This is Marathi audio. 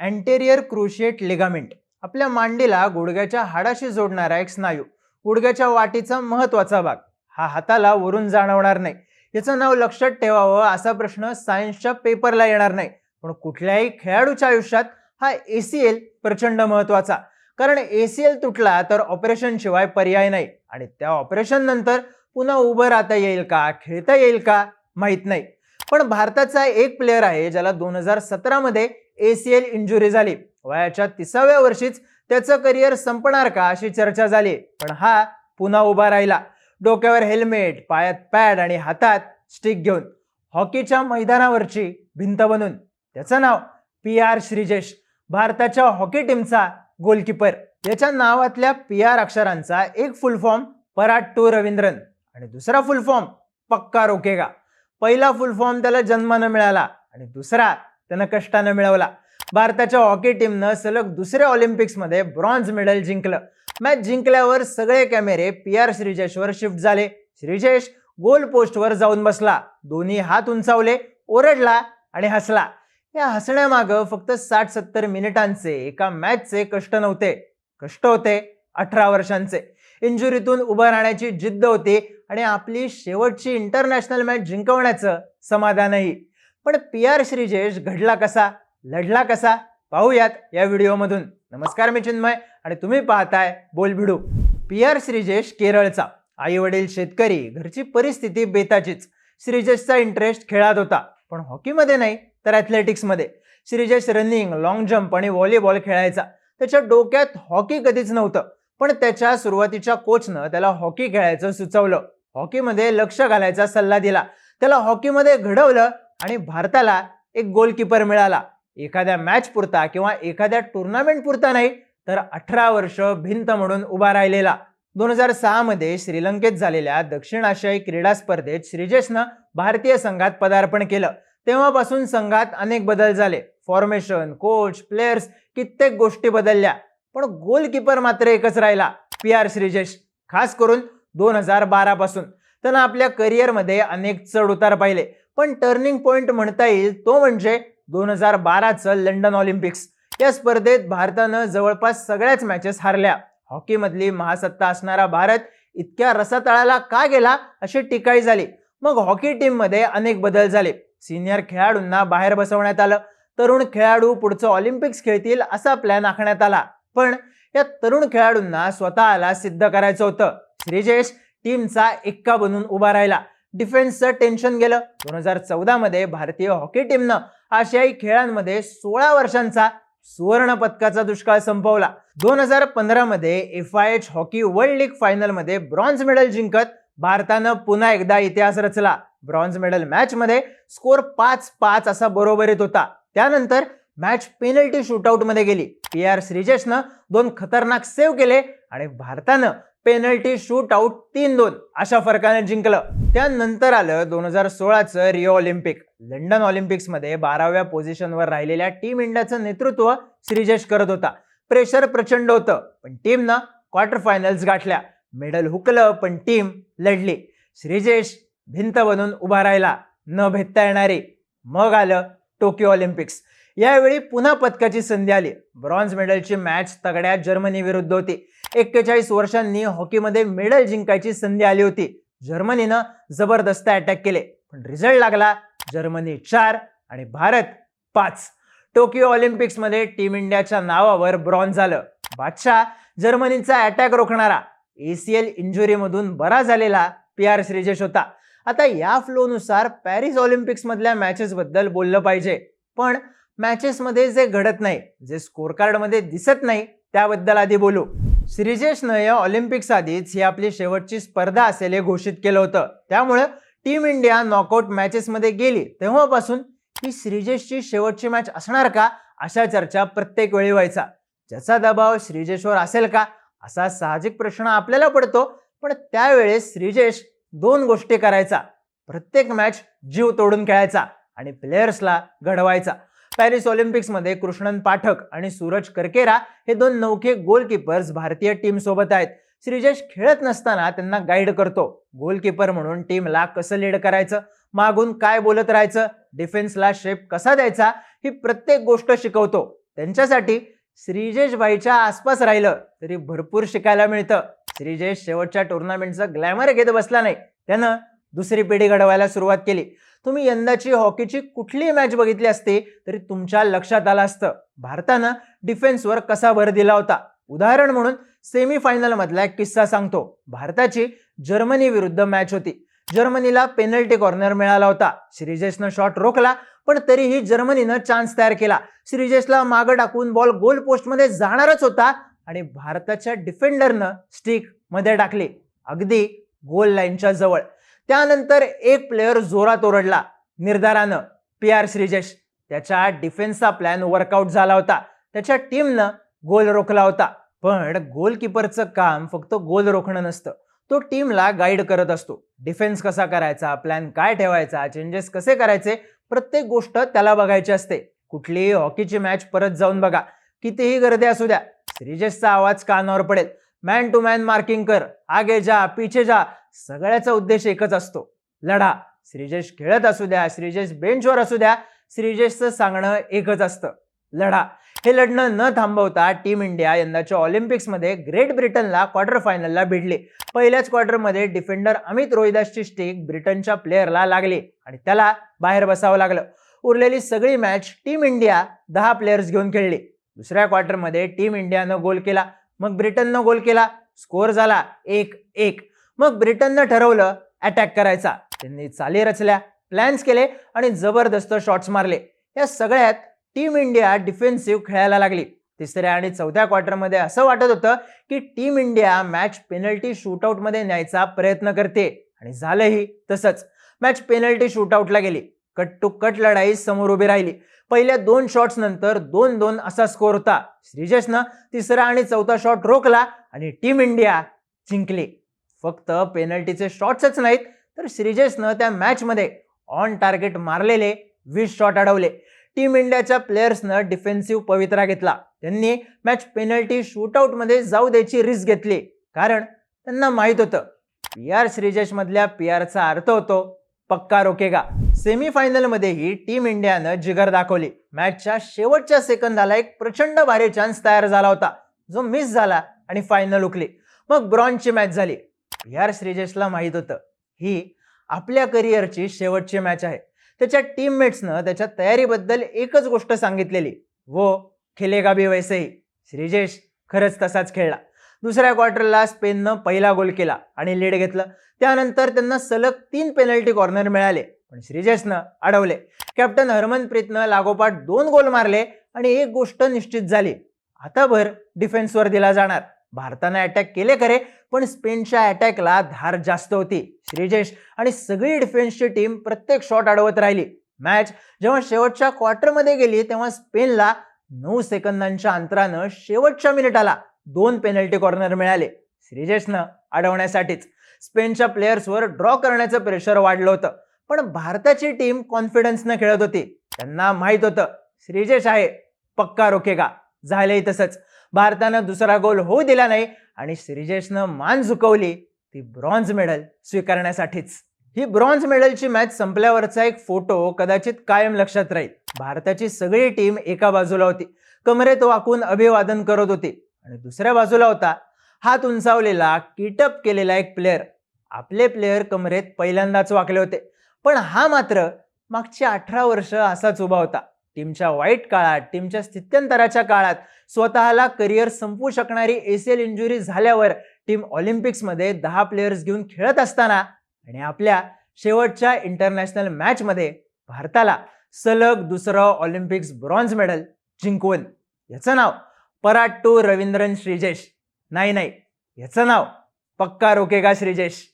अँटेरियर क्रुशिएट लिगामेंट आपल्या मांडीला गुडघ्याच्या हाडाशी जोडणारा एक स्नायू गुडघ्याच्या वाटीचा महत्त्वाचा भाग. हा हाताला वरून जाणवणार नाही. याचं नाव लक्षात ठेवावं असा प्रश्न सायन्सच्या पेपरला येणार नाही. पण कुठल्याही खेळाडूच्या आयुष्यात हा एसीएल प्रचंड महत्त्वाचा कारण एसीएल तुटला तर ऑपरेशन शिवाय पर्याय नाही. आणि त्या ऑपरेशन नंतर पुन्हा उभं राहता येईल का खेळता येईल का माहीत नाही. पण भारताचा एक प्लेअर आहे ज्याला दोन हजार सतरामध्ये एसीएल इंजुरी झाली. वयाच्या तिसाव्या वर्षीच त्याचं करिअर संपणार का अशी चर्चा झाली. पण हा पुन्हा उभा राहिला. डोक्यावर हेल्मेट पायात पॅड आणि हातात स्टिक घेऊन हॉकीच्या मैदानावरची भिंत बनून. त्याचं नाव पी आर श्रीजेश भारताच्या हॉकी टीमचा गोलकीपर याच्या नावातल्या पी आर अक्षरांचा एक full form Parattu Raveendran. आणि दुसरा फुल फॉर्म पक्का रोकेगा. पहिला फुल फॉर्म त्याला जन्मानं मिळाला आणि दुसरा त्यानं कष्टानं मिळवला. भारताच्या हॉकी टीमनं सलग दुसऱ्या ऑलिम्पिक्समध्ये ब्रॉन्झ मेडल जिंकलं. मॅच जिंकल्यावर सगळे कॅमेरे पी आर श्रीजेशवर शिफ्ट झाले. श्रीजेश गोल पोस्टवर जाऊन बसला. दोन्ही हात उंचावले ओरडला आणि हसला. या हसण्यामागं फक्त साठ सत्तर मिनिटांचे एका मॅचचे कष्ट नव्हते. कष्ट होते अठरा वर्षांचे. इंजुरीतून उभं राहण्याची जिद्द होती आणि आपली शेवटची इंटरनॅशनल मॅच जिंकवण्याचं समाधानही. पण पी आर श्रीजेश घडला कसा लढला कसा पाहूयात या व्हिडिओमधून. नमस्कार मी चिन्मय आणि तुम्ही पाहताय बोलभिडू. पी आर श्रीजेश केरळचा. आई वडील शेतकरी घरची परिस्थिती बेताचीच. श्रीजेशचा इंटरेस्ट खेळात होता. पण हॉकीमध्ये नाही तर ॲथलेटिक्समध्ये श्रीजेश रनिंग लॉंग जम्प आणि व्हॉलीबॉल खेळायचा. त्याच्या डोक्यात हॉकी कधीच नव्हतं. पण त्याच्या सुरुवातीच्या कोचनं त्याला हॉकी खेळायचं सुचवलं. हॉकीमध्ये लक्ष घालायचा सल्ला दिला. त्याला हॉकीमध्ये घडवलं आणि भारताला एक गोलकीपर मिळाला. एखाद्या मॅच पुरता किंवा एखाद्या टुर्नामेंट पुरता नाही तर अठरा वर्ष भिंत म्हणून उभा राहिलेला. दोन हजार सहामध्ये श्रीलंकेत झालेल्या दक्षिण आशियाई क्रीडा स्पर्धेत श्रीजेशनं भारतीय संघात पदार्पण केलं. तेव्हापासून संघात अनेक बदल झाले. फॉर्मेशन कोच प्लेयर्स कित्येक गोष्टी बदलल्या. पण गोलकीपर मात्र एकच राहिला पी आर श्रीजेश. खास करून दोन हजार बारा पासून. त्यानं आपल्या करिअरमध्ये अनेक चढ उतार पाहिले. पण टर्निंग पॉइंट म्हणता येईल तो म्हणजे दोन हजार बाराचं लंडन ऑलिम्पिक्स. या स्पर्धेत भारतानं जवळपास सगळ्याच मॅचेस हारल्या. हॉकीमधली महासत्ता असणारा भारत इतक्या रसातळाला का गेला अशी टीकाही झाली. मग हॉकी टीममध्ये अनेक बदल झाले. सिनियर खेळाडूंना बाहेर बसवण्यात आलं. तरुण खेळाडू पुढचं ऑलिम्पिक्स खेळतील असा प्लॅन आखण्यात आला. पण या तरुण खेळाडूंना स्वतःला सिद्ध करायचं होतं. श्रीजेश टीमचा एक्का बनून उभा राहिला. डिफेन्सचं टेन्शन गेलं. दोन हजार चौदा मध्ये भारतीय हॉकी टीमनं आशियाई खेळांमध्ये सोळा वर्षांचा सुवर्ण पदकाचा दुष्काळ संपवला. दोन हजार पंधरा मध्ये F I H hockey world league फायनलमध्ये ब्रॉन्झ मेडल जिंकत भारतानं पुन्हा एकदा इतिहास रचला. ब्रॉन्झ मेडल मॅच मध्ये स्कोर पाच पाच असा बरोबरीत होता. त्यानंतर मॅच पेनल्टी शूटआउटमध्ये गेली. पी आर श्रीजेशनं दोन खतरनाक सेव्ह केले आणि भारतानं पेनल्टी शूटआउट तीन दोन अशा फरकाने जिंकलं. त्यानंतर आलं दोन हजार सोळाचं रिओ ऑलिम्पिक. लंडन ऑलिम्पिक्समध्ये बाराव्या पोझिशनवर राहिलेल्या टीम इंडियाचं नेतृत्व श्रीजेश करत होता. प्रेशर प्रचंड होतं पण टीमनं क्वार्टर फायनल्स गाठल्या. मेडल हुकलं पण टीम लढली. श्रीजेश भिंत बनून उभा राहिला. न भेटता येणारी. मग आलं टोकियो ऑलिम्पिक्स. यावेळी पुन्हा पदकाची संधी आली. ब्रॉन्झ मेडलची मॅच तगड्या जर्मनी विरुद्ध होती. एक्केचाळीस वर्षांनी हॉकीमध्ये मेडल जिंकायची संधी आली होती. जर्मनीनं जबरदस्त अटॅक केले. पण रिझल्ट लागला. जर्मनी चार आणि भारत पाच. टोकियो ऑलिम्पिक्समध्ये टीम इंडियाच्या नावावर ब्रॉन्झ झालं. बादशाह जर्मनीचा अटॅक रोखणारा. एसीएल इंजुरीमधून बरा झालेला पी आर श्रीजेश होता. आता या फ्लोनुसार पॅरिस ऑलिम्पिक्समधल्या मॅचेसबद्दल मॅचेस बद्दल बोललं पाहिजे. पण मॅचेसमध्ये जे घडत नाही जे स्कोर कार्डमध्ये दिसत नाही त्याबद्दल आधी बोलू. श्रीजेशनं या ऑलिम्पिक्स आधीच ही आपली शेवटची स्पर्धा असेल हे घोषित केलं होतं. त्यामुळं टीम इंडिया नॉकआउट मॅचेसमध्ये गेली. तेव्हापासून ही श्रीजेशची शेवटची मॅच असणार का? अशा चर्चा प्रत्येक वेळी व्हायचा. ज्याचा दबाव श्रीजेशवर असेल का? असा साहजिक प्रश्न आपल्याला पडतो. पण त्यावेळेस श्रीजेश दोन गोष्टी करायचा. प्रत्येक मॅच जीव तोडून खेळायचा आणि प्लेयर्सला घडवायचा. पॅरिस ऑलिम्पिक्समध्ये कृष्णन पाठक आणि सूरज करकेरा हे दोन नौखे गोलकीपर्स भारतीय टीम सोबत आहेत. श्रीजेश खेळत नसताना त्यांना गाईड करतो. गोलकीपर म्हणून टीमला कसं लीड करायचं? मागून काय बोलत राहायचं? डिफेन्सला शेप कसा द्यायचा? ही प्रत्येक गोष्ट शिकवतो. त्यांच्यासाठी श्रीजेश भाईच्या आसपास राहिलं तरी भरपूर शिकायला मिळतं. श्रीजेश शेवटच्या टुर्नामेंटचं ग्लॅमर घेत बसला नाही. त्यानं दुसरी पिढी घडवायला सुरुवात केली. तुम्ही यंदाची हॉकीची कुठलीही मॅच बघितली असती तरी तुमच्या लक्षात आलं असतं. भारतानं डिफेन्सवर कसा भर दिला होता? उदाहरण म्हणून सेमीफायनलमधला एक किस्सा सांगतो. भारताची जर्मनी विरुद्ध मॅच होती. जर्मनीला पेनल्टी कॉर्नर मिळाला होता. श्रीजेशनं शॉट रोखला पण तरीही जर्मनीनं चान्स तयार केला. श्रीजेशला मागं टाकून बॉल गोल पोस्टमध्ये जाणारच होता आणि भारताच्या डिफेंडरनं स्टिकमध्ये टाकली. अगदी गोल लाईनच्या जवळ. त्यानंतर एक प्लेअर जोरात ओरडला. निर्धारानं पी आर श्रीजेश. त्याच्या डिफेन्सचा प्लॅन वर्कआउट झाला होता. त्याच्या टीमनं गोल रोखला होता. पण गोलकीपरचं काम फक्त गोल रोखणं नसतं. तो टीमला गाईड करत असतो. डिफेन्स कसा करायचा? प्लॅन काय ठेवायचा? चेंजेस कसे करायचे? प्रत्येक गोष्ट त्याला बघायची असते. कुठलीही हॉकीची मॅच परत जाऊन बघा. कितीही गर्दी असू द्या श्रीजेशचा आवाज कानावर पडेल. मॅन टू मॅन मार्किंग कर. आगे जा पीछे जा. सगळ्याचा उद्देश एकच असतो. लढा. श्रीजेश खेळत असू द्या श्रीजेश बेंचवर असू द्या श्रीजेशचं सांगणं एकच असतं. लढा. हे लढणं न थांबवता टीम इंडिया यंदाच्या ऑलिम्पिक्समध्ये ग्रेट ब्रिटनला क्वार्टर फायनलला भिडली. पहिल्याच क्वार्टरमध्ये डिफेंडर अमित रोहिदासची स्टिक ब्रिटनच्या प्लेअरला लागली आणि त्याला बाहेर बसावं लागलं. उरलेली सगळी मॅच टीम इंडिया दहा प्लेयर्स घेऊन खेळली. दुसऱ्या क्वार्टरमध्ये टीम इंडियानं गोल केला. मग ब्रिटननं गोल केला स्कोअर झाला एक एक. मग ब्रिटननं ठरवलं अटॅक करायचा. त्यांनी चाली रचल्या प्लॅन्स केले आणि जबरदस्त शॉट्स मारले. या सगळ्यात टीम इंडिया डिफेन्सिव्ह खेळायला लागली. तिसऱ्या आणि चौथ्या क्वार्टरमध्ये असं वाटत होतं की टीम इंडिया मॅच पेनल्टी शूटआउटमध्ये न्यायचा प्रयत्न करते. आणि झालंही तसंच. मॅच पेनल्टी शूटआउटला गेली. कट टू कट लढाई समोर उभी राहिली. पहिल्या दोन शॉट्स नंतर दोन दोन असा स्कोअर होता. श्रीजेशनं तिसरा आणि चौथा शॉट रोखला आणि टीम इंडिया जिंकली. फक्त पेनल्टीचे शॉट्सच नाहीत तर श्रीजेशनं त्या मॅचमध्ये ऑन टार्गेट मारलेले वीस शॉट अडवले. टीम इंडियाच्या प्लेयर्सनं डिफेन्सिव्ह पवित्रा घेतला. त्यांनी मॅच पेनल्टी शूटआउटमध्ये जाऊ द्यायची रिस्क घेतली. कारण त्यांना माहीत होतं. पी आर श्रीजेश मधल्या पी आरचा अर्थ होतो पक्का रोकेगा. सेमीफायनलमध्येही टीम इंडियानं जिगर दाखवली. मॅचच्या शेवटच्या सेकंदाला एक प्रचंड भारी चान्स तयार झाला होता. जो मिस झाला आणि फायनल उकली. मग ब्रॉन्झची मॅच झाली. यार श्रीजेशला माहीत होतं. ही आपल्या करिअरची शेवटची मॅच आहे. त्याच्या टीममेट्सनं त्याच्या तयारीबद्दल एकच गोष्ट सांगितलेली. वो खेलेगा बी वैसेही श्रीजेश खरंच तसाच खेळला. दुसऱ्या क्वार्टरला स्पेननं पहिला गोल केला आणि लीड घेतलं. त्यानंतर त्यांना सलग तीन पेनल्टी कॉर्नर मिळाले. पण श्रीजेशनं अडवले. कॅप्टन हरमनप्रीतनं लागोपाठ दोन गोल मारले आणि एक गोष्ट निश्चित झाली. आता भर डिफेन्सवर दिला जाणार. भारतानं अटॅक केले खरे पण स्पेनच्या अटॅकला धार जास्त होती. श्रीजेश आणि सगळी डिफेन्सची टीम प्रत्येक शॉट अडवत राहिली. मॅच जेव्हा शेवटच्या क्वार्टरमध्ये गेली तेव्हा स्पेनला नऊ सेकंदांच्या अंतरानं शेवटच्या मिनिटाला दोन पेनल्टी कॉर्नर मिळाले. श्रीजेशनं अडवण्यासाठीच. स्पेनच्या प्लेयर्सवर ड्रॉ करण्याचं प्रेशर वाढलं होतं. पण भारताची टीम कॉन्फिडन्सनं खेळत होती. त्यांना माहीत होतं श्रीजेश आहे पक्का रोकेगा. झालंही तसंच. भारतानं दुसरा गोल होऊ दिला नाही आणि श्रीजेशनं मान झुकवली. ती ब्रॉन्झ मेडल स्वीकारण्यासाठीच. ही ब्रॉन्झ मेडलची मॅच संपल्यावरचा एक फोटो कदाचित कायम लक्षात राहील. भारताची सगळी टीम एका बाजूला होती. कमरेत वाकून अभिवादन करत होती. आणि दुसऱ्या बाजूला होता. हात उंचावलेला किटअप केलेला एक प्लेअर आपले प्लेअर कमरेत पहिल्यांदाच वाकले होते. पण हा मात्र मागची अठरा वर्ष असाच उभा होता. टीमच्या वाईट काळात टीमच्या स्थित्यंतराच्या काळात स्वतःला करिअर संपवू शकणारी एसीएल इंजुरी झाल्यावर टीम ऑलिम्पिक्समध्ये दहा प्लेयर्स घेऊन खेळत असताना आणि आपल्या शेवटच्या इंटरनॅशनल मॅचमध्ये भारताला सलग दुसरं ऑलिम्पिक्स ब्रॉन्झ मेडल जिंकवून याचं नाव पराट टू रवींद्रन श्रीजेश. नाही नाही. याचं नाव पक्का रोकेगा श्रीजेश.